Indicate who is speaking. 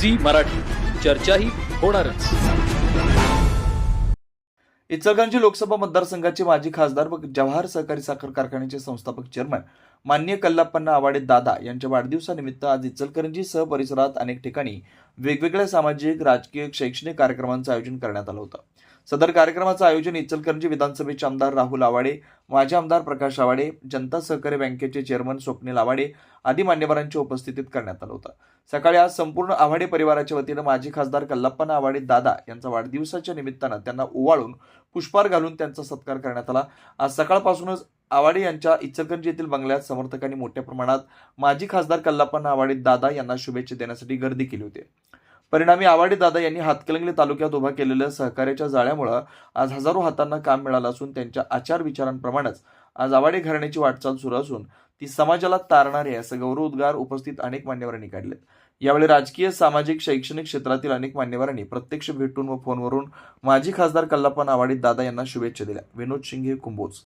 Speaker 1: Zee Marathi. चर्चाही होणारच.
Speaker 2: इचलकरंजी लोकसभा मतदारसंघाचे माजी खासदार व जवाहर सहकारी साखर कारखान्याचे संस्थापक चेअरमन मान्य कल्लाप्पन्ना आवाडे दादा यांच्या वाढदिवसानिमित्त आज इचलकरंजी सह परिसरात अनेक ठिकाणी वेगवेगळ्या सामाजिक राजकीय शैक्षणिक कार्यक्रमांचं आयोजन करण्यात आलं होतं. सदर कार्यक्रमाचं आयोजन इचलकरंजी विधानसभेचे आमदार राहुल आवाडे माजी आमदार प्रकाश आवाडे जनता सहकारी बँकेचे चेअरमन स्वप्नील आवाडे आदी मान्यवरांच्या उपस्थितीत करण्यात आलं होतं. सकाळी आज संपूर्ण आव्हाडे परिवाराच्या वतीनं माजी खासदार कल्लाप्पना आवाडे दादा यांचा वाढदिवसाच्या निमित्तानं त्यांना ओवाळून पुष्पार घालून त्यांचा सत्कार करण्यात आला. आज सकाळपासूनच आवाडे यांच्या इचलकरंजी येथील बंगल्यात समर्थकांनी मोठ्या प्रमाणात माजी खासदार कल्लाप्पना आवाडे दादा यांना शुभेच्छा देण्यासाठी गर्दी केली होती. परिणामी आवाडे दादा यांनी हातकलंगले तालुक्यात उभा केलेल्या सहकार्याच्या जाळ्यामुळं आज हजारो हातांना काम मिळालं असून त्यांच्या आचार विचारांप्रमाणेच आज आवाडे घराण्याची वाटचाल सुरू असून ती समाजाला तारणारी असं गौरवोद्गार उपस्थित अनेक मान्यवरांनी काढले यावेळी राजकीय सामाजिक शैक्षणिक क्षेत्रातील अनेक मान्यवरांनी प्रत्यक्ष भेटून व फोनवरून माजी खासदार कल्लापन आवाडीत दादा यांना शुभेच्छा दिल्या. विनोद शिंगे कुंभोज.